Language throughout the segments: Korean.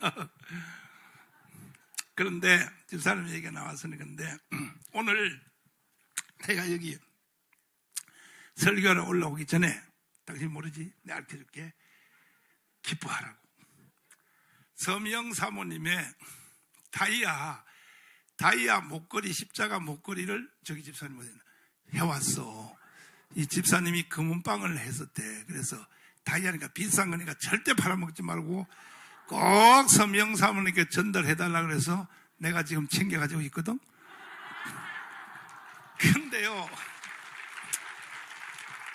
그런데 집사람 얘기가 나왔으니 근데 오늘 내가 여기 설교를 올라오기 전에 당신 모르지? 내가 알려줄게. 기뻐하라고. 서미영 사모님의 다이아, 다이아 목걸이, 십자가 목걸이를 저기 집사님한테 해왔어. 이 집사님이 금은빵을 했었대. 그래서 다이아니까 비싼 거니까 절대 팔아먹지 말고 꼭 서미영 사모님께 전달해달라 그래서 내가 지금 챙겨가지고 있거든. 근데요.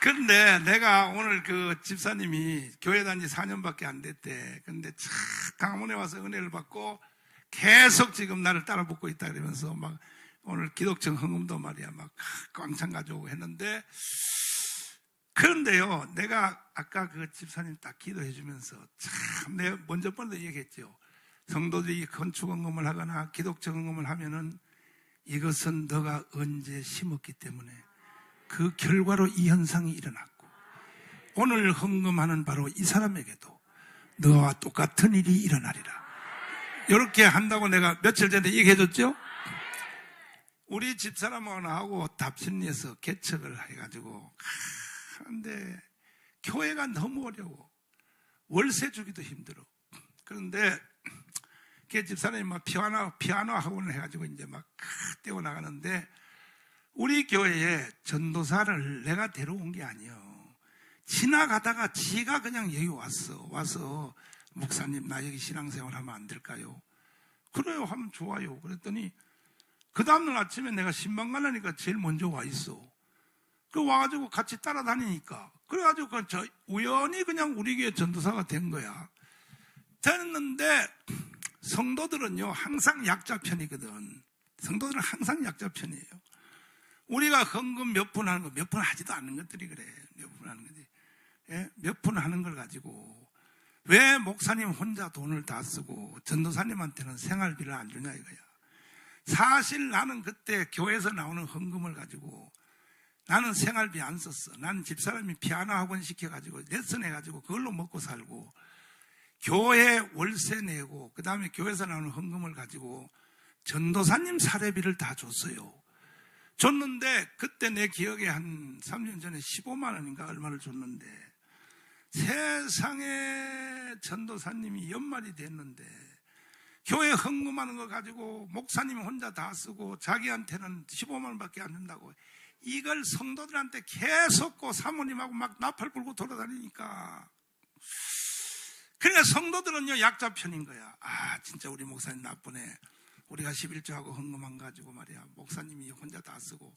근데 내가 오늘 그 집사님이 교회 다닌 지 4년밖에 안 됐대. 근데 참 강원에 와서 은혜를 받고 계속 지금 나를 따라 붙고 있다 그러면서 막 오늘 기독청 헌금도 말이야 막 꽝창 가져오고 했는데 그런데요 내가 아까 그 집사님 딱 기도해 주면서 참 내가 먼저 번도 얘기했죠. 성도들이 건축 헌금을 하거나 기독청 헌금을 하면은 이것은 너가 언제 심었기 때문에 그 결과로 이 현상이 일어났고 오늘 헌금하는 바로 이 사람에게도 너와 똑같은 일이 일어나리라. 이렇게 한다고 내가 며칠 전에 얘기해 줬죠? 우리 집사람하고 답심리에서 개척을 해가지고 하는데 교회가 너무 어려워. 월세 주기도 힘들어. 그런데 그 집사람이 막 피아노, 피아노 학원을 해가지고 이제 막 떼어 나가는데 우리 교회에 전도사를 내가 데려온 게 아니요. 지나가다가 지가 그냥 여기 왔어. 와서 목사님 나 여기 신앙생활 하면 안 될까요? 그래요 하면 좋아요. 그랬더니 그 다음날 아침에 내가 신방 가려니까 제일 먼저 와 있어. 그 와가지고 같이 따라다니니까 그래가지고 그 저 우연히 그냥 우리 교회 전도사가 된 거야. 됐는데 성도들은요 항상 약자 편이거든. 성도들은 항상 약자 편이에요. 우리가 헌금 몇 푼 하는 거, 몇 푼 하지도 않는 것들이 그래. 몇 푼 하는 거지. 예? 몇 푼 하는 걸 가지고. 왜 목사님 혼자 돈을 다 쓰고 전도사님한테는 생활비를 안 주냐 이거야. 사실 나는 그때 교회에서 나오는 헌금을 가지고 나는 생활비 안 썼어. 나는 집사람이 피아노 학원 시켜가지고 레슨 해가지고 그걸로 먹고 살고 교회 월세 내고 그 다음에 교회에서 나오는 헌금을 가지고 전도사님 사례비를 다 줬어요. 줬는데 그때 내 기억에 한 3년 전에 15만 원인가 얼마를 줬는데 세상에 전도사님이 연말이 됐는데 교회 헌금하는 거 가지고 목사님이 혼자 다 쓰고 자기한테는 15만 원밖에 안 준다고 이걸 성도들한테 계속 고 사모님하고 막 나팔 불고 돌아다니니까. 그러니까 성도들은요 약자 편인 거야. 아 진짜 우리 목사님 나쁘네. 우리가 11조하고 헌금한 가지고 말이야. 목사님이 혼자 다 쓰고.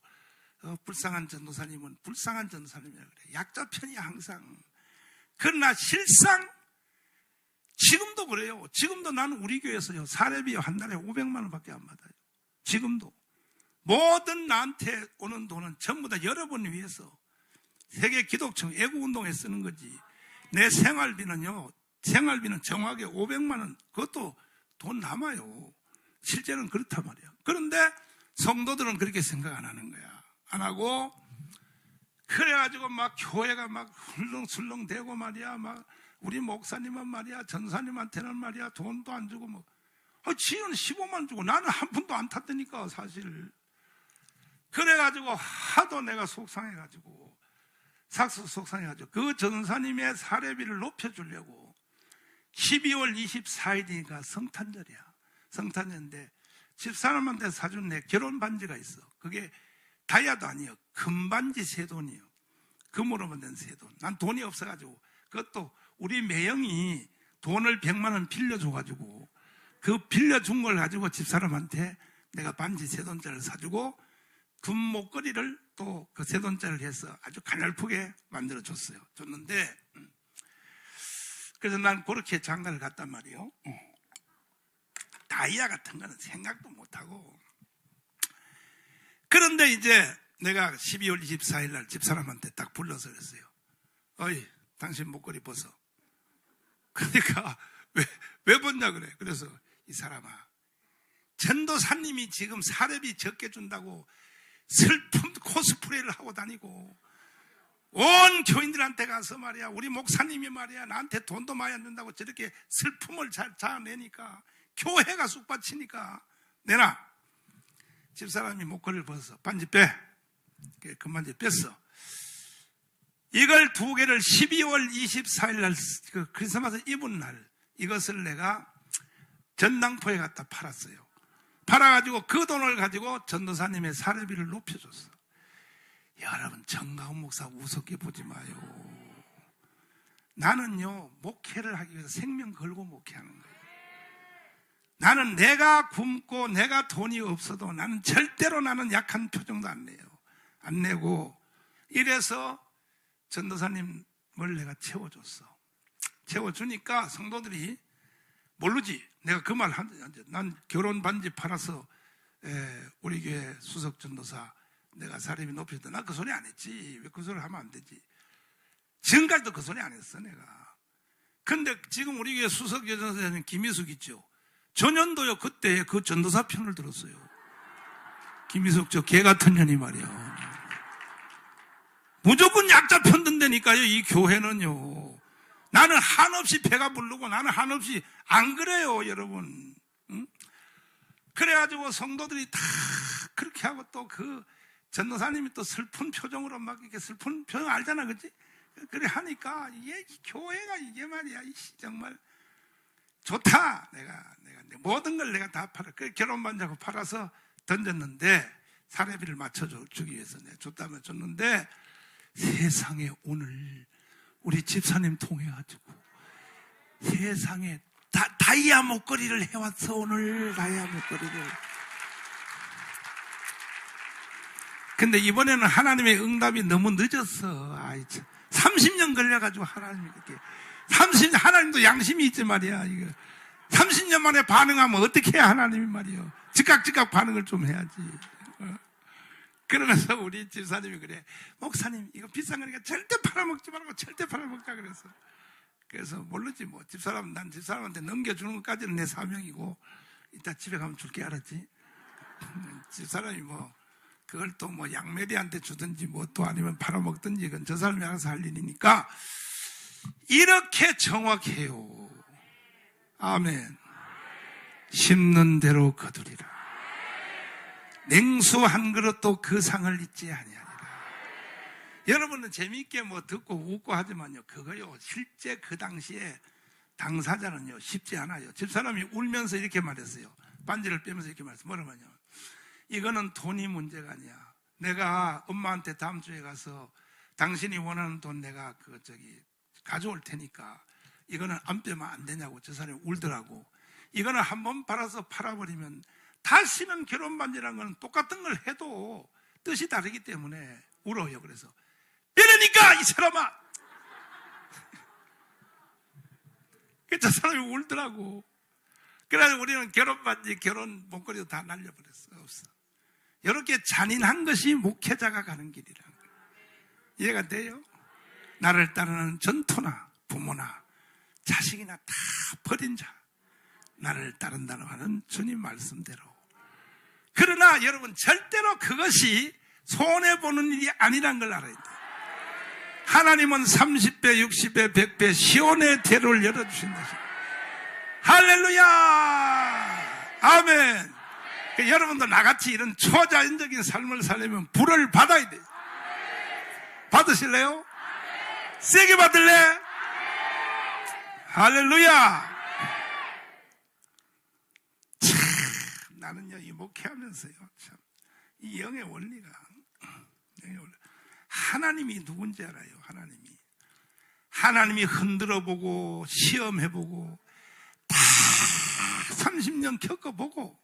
어, 불쌍한 전도사님은 불쌍한 전도사님이라 그래. 약자 편이야 항상. 그러나 실상 지금도 그래요. 지금도 나는 우리 교회에서요 사례비 한 달에 500만 원밖에 안 받아요. 지금도 모든 나한테 오는 돈은 전부 다 여러분을 위해서 세계 기독청 애국운동에 쓰는 거지 내 생활비는요 생활비는 정확하게 500만 원 그것도 돈 남아요 실제는 그렇단 말이야. 그런데 성도들은 그렇게 생각 안 하는 거야. 안 하고 그래가지고 막 교회가 막 hul렁술렁 대고 말이야. 막 우리 목사님은 말이야. 전사님한테는 말이야. 돈도 안 주고 뭐. 아, 지는 15만 주고 나는 한 푼도 안 탔다니까 사실. 그래가지고 하도 내가 속상해가지고 삭스 속상해가지고 그 전사님의 사례비를 높여주려고 12월 24일이니까 성탄절이야. 성탄인데 집사람한테 사준 내 결혼 반지가 있어. 그게 다이아도 아니에요. 금반지 세 돈이에요. 금으로 만든 세 돈. 난 돈이 없어가지고 그것도 우리 매형이 돈을 100만 원 빌려줘가지고 그 빌려준 걸 가지고 집사람한테 내가 반지 세 돈짜리를 사주고 금 목걸이를 또 그 세 돈짜리를 해서 아주 가냘프게 만들어 줬어요. 줬는데 음. 그래서 난 그렇게 장가를 갔단 말이에요. 다이아 같은 거는 생각도 못 하고. 그런데 이제 내가 12월 24일 날 집사람한테 딱 불러서 그랬어요. 어이, 당신 목걸이 벗어. 그러니까, 왜, 왜 벗냐 그래. 그래서 이 사람아, 전도사님이 지금 사례비 적게 준다고 슬픈 코스프레를 하고 다니고, 온 교인들한테 가서 말이야 우리 목사님이 말이야 나한테 돈도 많이 안 준다고 저렇게 슬픔을 잘 자아내니까 교회가 쑥받치니까 내놔. 집사람이 목걸이를 벗어 반지 빼. 금반지 뺐어. 이걸 두 개를 12월 24일 날 그 크리스마스 이브 날 이것을 내가 전당포에 갖다 팔았어요 팔아가지고 그 돈을 가지고 전도사님의 사례비를 높여줬어 여러분 정가훈 목사 우습게 보지 마요. 나는요 목회를 하기 위해서 생명 걸고 목회하는 거예요. 나는 내가 굶고 내가 돈이 없어도 나는 절대로 나는 약한 표정도 안 내요. 안 내고 이래서 전도사님을 내가 채워줬어. 채워주니까 성도들이 모르지. 내가 그 말 한, 난 결혼 반지 팔아서 에, 우리 교회 수석 전도사 내가 사람이 높여도 나그 소리 안 했지. 왜 그 소리 하면 안 되지? 지금까지도 그 소리 안 했어, 내가. 근데 지금 우리 교회 수석 여전사님 김희숙 있죠? 전년도요, 그때 그 전도사 편을 들었어요. 김희숙 저 개 같은 년이 말이야. 무조건 약자 편 든다니까요, 이 교회는요. 나는 한없이 배가 부르고 나는 한없이 안 그래요, 여러분. 응? 그래가지고 성도들이 다 그렇게 하고 또 그 전도사님이 또 슬픈 표정으로 막 이렇게 슬픈 표정 알잖아, 그지? 그래 하니까 이게 교회가 이게 말이야, 정말 좋다. 내가 내가 모든 걸 내가 다 팔아. 그 결혼 반자고 팔아서 던졌는데 사례비를 맞춰주기 위해서 내가 줬다면 줬는데 세상에 오늘 우리 집사님 통해 가지고 세상에 다, 다이아 목걸이를 해왔어 오늘 다이아 목걸이를. 근데 이번에는 하나님의 응답이 너무 늦었어. 아이, 참. 30년 걸려가지고 하나님이 이렇게. 30, 하나님도 양심이 있지 말이야, 이거. 30년 만에 반응하면 어떻게 해, 하나님이 말이요. 즉각, 즉각 반응을 좀 해야지. 어? 그러면서 우리 집사님이 그래. 목사님, 이거 비싼 거니까 절대 팔아먹지 말고 절대 팔아먹자 그랬어. 그래서 모르지 뭐. 집사람, 난 집사람한테 넘겨주는 것까지는 내 사명이고, 이따 집에 가면 줄게 알았지? 집사람이 뭐, 그걸 또 뭐 양메리한테 주든지 뭐 또 아니면 팔아먹든지 그건 저 사람이 알아서 할 일이니까 이렇게 정확해요. 아멘. 심는 대로 거두리라. 냉수 한 그릇도 그 상을 잊지 아니하리라. 여러분은 재미있게 뭐 듣고 웃고 하지만요. 그거요. 실제 그 당시에 당사자는요. 쉽지 않아요. 집사람이 울면서 이렇게 말했어요. 반지를 빼면서 이렇게 말했어요. 뭐라면요. 이거는 돈이 문제가 아니야. 내가 엄마한테 다음 주에 가서 당신이 원하는 돈 내가 그 저기 가져올 테니까 이거는 안 빼면 안 되냐고 저 사람이 울더라고. 이거는 한 번 팔아서 팔아버리면 다시는 결혼 반지라는 건 똑같은 걸 해도 뜻이 다르기 때문에 울어요. 그래서 이러니까 이 사람아 저 사람이 울더라고. 그래서 우리는 결혼 반지, 결혼 목걸이도 다 날려버렸어. 없어. 이렇게 잔인한 것이 목회자가 가는 길이라. 이해가 돼요? 나를 따르는 전토나 부모나 자식이나 다 버린 자. 나를 따른다는 하는 주님 말씀대로. 그러나 여러분 절대로 그것이 손해보는 일이 아니란 걸 알아야 돼. 하나님은 30배, 60배, 100배 시온의 대로를 열어주신다. 할렐루야! 아멘! 그 여러분도 나같이 이런 초자연적인 삶을 살려면 불을 받아야 돼. 받으실래요? 세게 받을래? 할렐루야! 참, 나는요, 이 목회하면서요, 참, 이 영의 원리가, 영의 원리. 하나님이 누군지 알아요, 하나님이. 하나님이 흔들어 보고, 시험해 보고, 다 30년 겪어보고,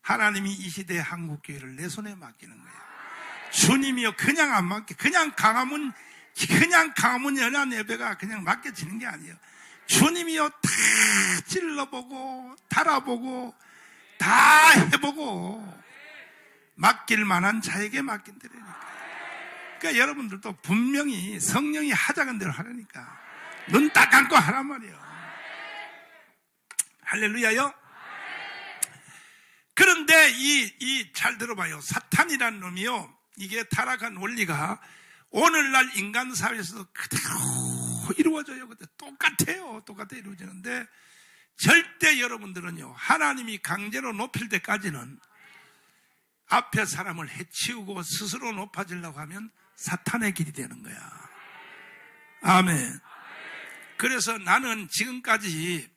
하나님이 이 시대의 한국교회를 내 손에 맡기는 거예요. 주님이요, 그냥 안 맡겨. 그냥 강화문, 그냥 강화문 연합 예배가 그냥 맡겨지는 게 아니에요. 주님이요, 다 찔러보고, 달아보고, 다 해보고, 맡길 만한 자에게 맡긴다니까. 그러니까 여러분들도 분명히 성령이 하자는 대로 하라니까. 눈 딱 감고 하란 말이에요. 할렐루야요. 그런데 이, 이, 잘 들어봐요. 사탄이라는 놈이요. 이게 타락한 원리가 오늘날 인간 사회에서도 그대로 이루어져요. 근데 똑같아요. 똑같아 이루어지는데 절대 여러분들은요, 하나님이 강제로 높일 때까지는 앞에 사람을 해치우고 스스로 높아지려고 하면 사탄의 길이 되는 거야. 아멘. 그래서 나는 지금까지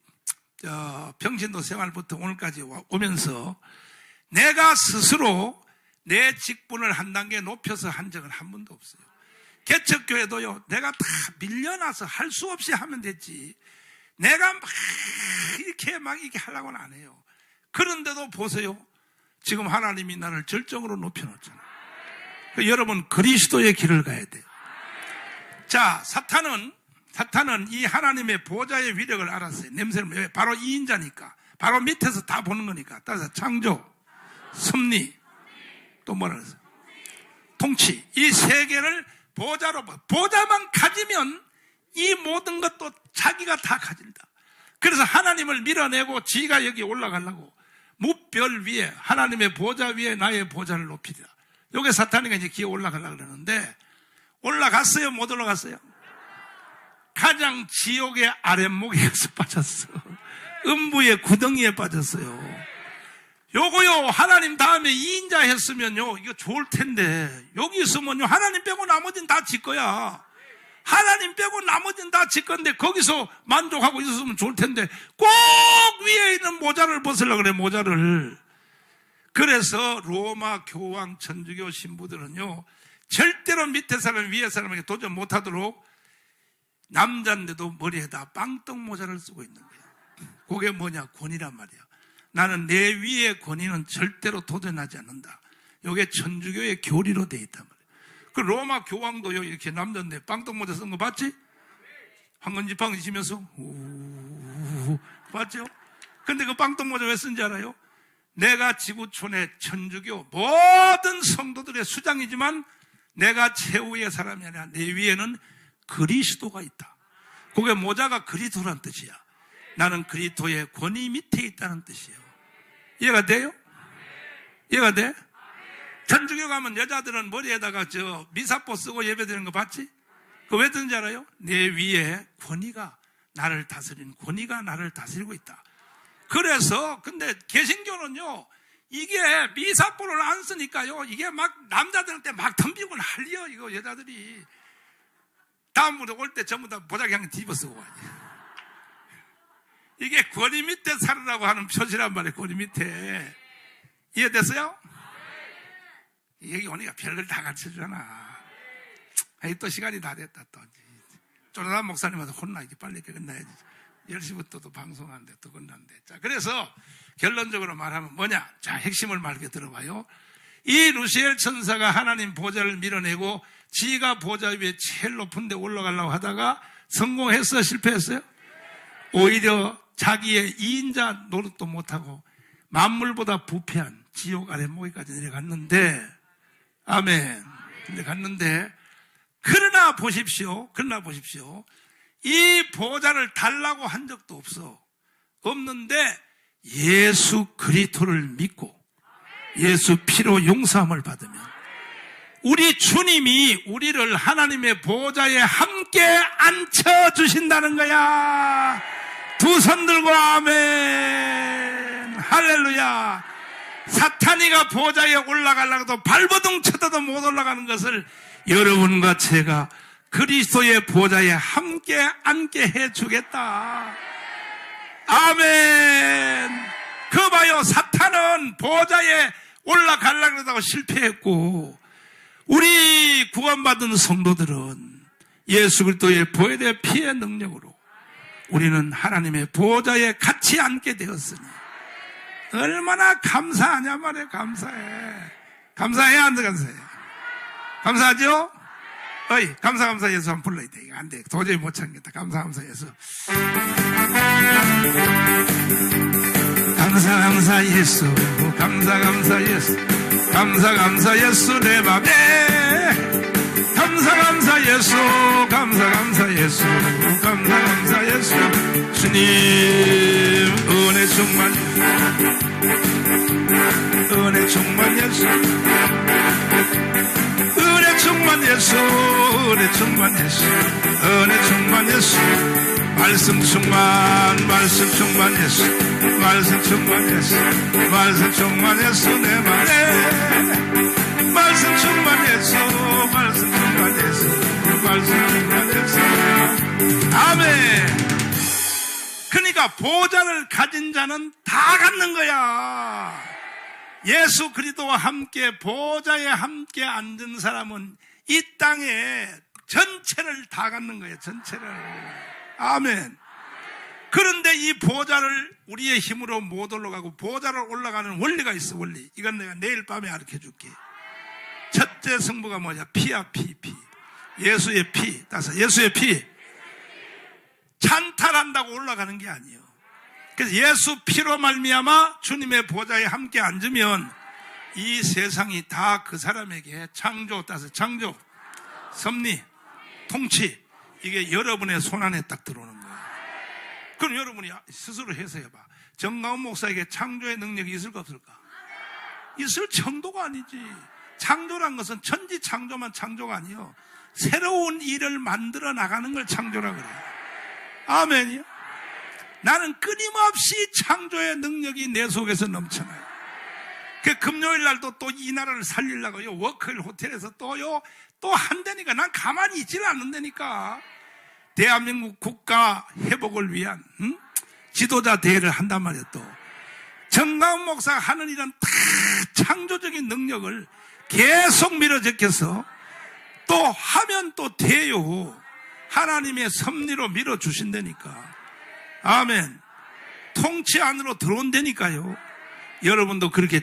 병신도 생활부터 오늘까지 오면서 내가 스스로 내 직분을 한 단계 높여서 한 적은 한 번도 없어요. 개척교회도요, 내가 다 밀려나서 할 수 없이 하면 됐지. 내가 막 이렇게 막 이렇게 하려고는 안 해요. 그런데도 보세요. 지금 하나님이 나를 절정으로 높여놓잖아요. 여러분, 그리스도의 길을 가야 돼요. 자, 사탄은, 사탄은 이 하나님의 보좌의 위력을 알았어요. 냄새를, 왜? 바로 이 인자니까. 바로 밑에서 다 보는 거니까. 따라서 창조, 섭리, 또 뭐라 그랬어? 통치. 이 세 개를 보좌로, 보좌만 가지면 이 모든 것도 자기가 다 가진다. 그래서 하나님을 밀어내고 지가 여기 올라가려고 무별 위에 하나님의 보좌 위에 나의 보좌를 높이리라. 여기 사탄이가 이제 기어 올라가려고 그러는데 올라갔어요? 못 올라갔어요? 가장 지옥의 아랫목에 서 빠졌어. 음부의 구덩이에 빠졌어요. 요거요, 하나님 다음에 이인자 했으면요, 이거 좋을 텐데, 여기 있으면요, 하나님 빼고 나머지는 다 지 거야. 하나님 빼고 나머지는 다지 건데, 거기서 만족하고 있었으면 좋을 텐데, 꼭 위에 있는 모자를 벗으려고 그래, 모자를. 그래서 로마 교황 천주교 신부들은요, 절대로 밑에 사람, 위에 사람에게 도전 못하도록 남자인데도 머리에다 빵떡 모자를 쓰고 있는 거예요. 그게 뭐냐? 권위란 말이야. 나는 내 위의 권위는 절대로 도전하지 않는다. 이게 천주교의 교리로 돼 있단 말이야. 그 로마 교황도요, 이렇게 남자인데 빵떡 모자 쓴 거 봤지? 황건지팡 지면서, 우, 봤죠? 근데 그 빵떡 모자 왜 쓴지 알아요? 내가 지구촌의 천주교 모든 성도들의 수장이지만 내가 최후의 사람이 아니라 내 위에는 그리스도가 있다. 그게 모자가 그리스도란 뜻이야. 나는 그리스도의 권위 밑에 있다는 뜻이에요. 이해가 돼요? 이해가 돼? 천주교 가면 여자들은 머리에다가 저 미사포 쓰고 예배드리는 거 봤지? 그왜 듣는지 알아요? 내 위에 권위가 나를 다스리는 권위가 나를 다스리고 있다. 그래서 근데 개신교는요 이게 미사포를 안 쓰니까요 이게 막 남자들한테 막 덤비고 난리요 이거 여자들이 다음부터 올때 전부 다 보자기 한개 뒤집어 쓰고 와야 이게 권위 밑에 살으라고 하는 표시란 말이에요 권위 밑에 이해됐어요? 여기 오니까 별걸 다 가르쳐주잖아 또 시간이 다 됐다 또 쪼르단 목사님한테 혼나야지 빨리 끝나야지 10시부터 도 방송하는데 또 끝난대. 자, 그래서 결론적으로 말하면 뭐냐? 자, 핵심을 말게 들어봐요. 이 루시엘 천사가 하나님 보좌를 밀어내고 지가 보좌 위에 제일 높은 데 올라가려고 하다가 성공했어? 실패했어요? 오히려 자기의 이인자 노릇도 못하고 만물보다 부패한 지옥 아래 모기까지 내려갔는데 아멘. 근데 갔는데 그러나 보십시오. 그러나 보십시오. 이 보좌를 달라고 한 적도 없어. 없는데 예수 그리스도를 믿고 예수 피로 용서함을 받으면 우리 주님이 우리를 하나님의 보좌에 함께 앉혀 주신다는 거야. 두 손 들고 아멘. 할렐루야. 사탄이가 보좌에 올라가려고 발버둥 쳐다도 못 올라가는 것을 여러분과 제가 그리스도의 보좌에 함께 앉게 해주겠다. 아멘. 그 봐요. 사탄은 보좌에 올라가려고 그러다가 실패했고, 우리 구원받은 성도들은 예수 그리스도의 보혈의 피의 능력으로 우리는 하나님의 보좌에 같이 앉게 되었으니 얼마나 감사하냐 말이에요. 감사해. 감사해 안 감사해? 감사하죠? 어이, 감사, 감사 예수 한번 불러야 돼. 이거 안 돼. 도저히 못 참겠다. 감사, 감사 예수. 감사, 감사 예수. 감사, 감사 예수. 감사, 감사 예수 내 맘에. 감사, 감사 예수. 감사, 감사 예수. 감사, 감사 예수. 주님, 충만. 은혜 충만 예수. 은혜 충만 예수. 은혜 충만 예수. 은혜 충만 예수. 말씀 충만 말씀 충만 예수. 말씀 충만 예수. 말씀 충만 예수 내 맘에. 말씀 충만 예수. 말씀 충만 예수. 말씀 충만 예수. 아멘 그러니까 보좌를 가진 자는 다 갖는 거야 예수 그리스도와 함께 보좌에 함께 앉은 사람은 이 땅에 전체를 다 갖는 거예요. 전체를. 아멘. 그런데 이 보좌를 우리의 힘으로 못 올라가고 보좌를 올라가는 원리가 있어 원리. 이건 내가 내일 밤에 가르쳐 줄게. 첫째 성부가 뭐냐? 피야 피 피. 예수의 피. 따서 예수의 피. 찬탈한다고 올라가는 게 아니에요. 그래서 예수 피로 말미암아 주님의 보좌에 함께 앉으면 이 세상이 다 그 사람에게 창조 따서 창조 섭리 통치 이게 여러분의 손 안에 딱 들어오는 거예요. 그럼 여러분이 스스로 해서 해봐. 정가운 목사에게 창조의 능력이 있을까 없을까? 있을 정도가 아니지. 창조란 것은 천지 창조만 창조가 아니요. 새로운 일을 만들어 나가는 걸 창조라 그래요. 아멘이요. 나는 끊임없이 창조의 능력이 내 속에서 넘쳐나요. 그 금요일 날도 또 이 나라를 살리려고요. 워크힐 호텔에서 또요, 또 한다니까. 난 가만히 있지를 않는다니까. 대한민국 국가 회복을 위한, 응? 지도자 대회를 한단 말이야, 또. 정가운 목사가 하는 일은 다 창조적인 능력을 계속 밀어제껴서 또 하면 또 돼요. 하나님의 섭리로 밀어주신다니까. 아멘. 통치 안으로 들어온다니까요. 여러분도 그렇게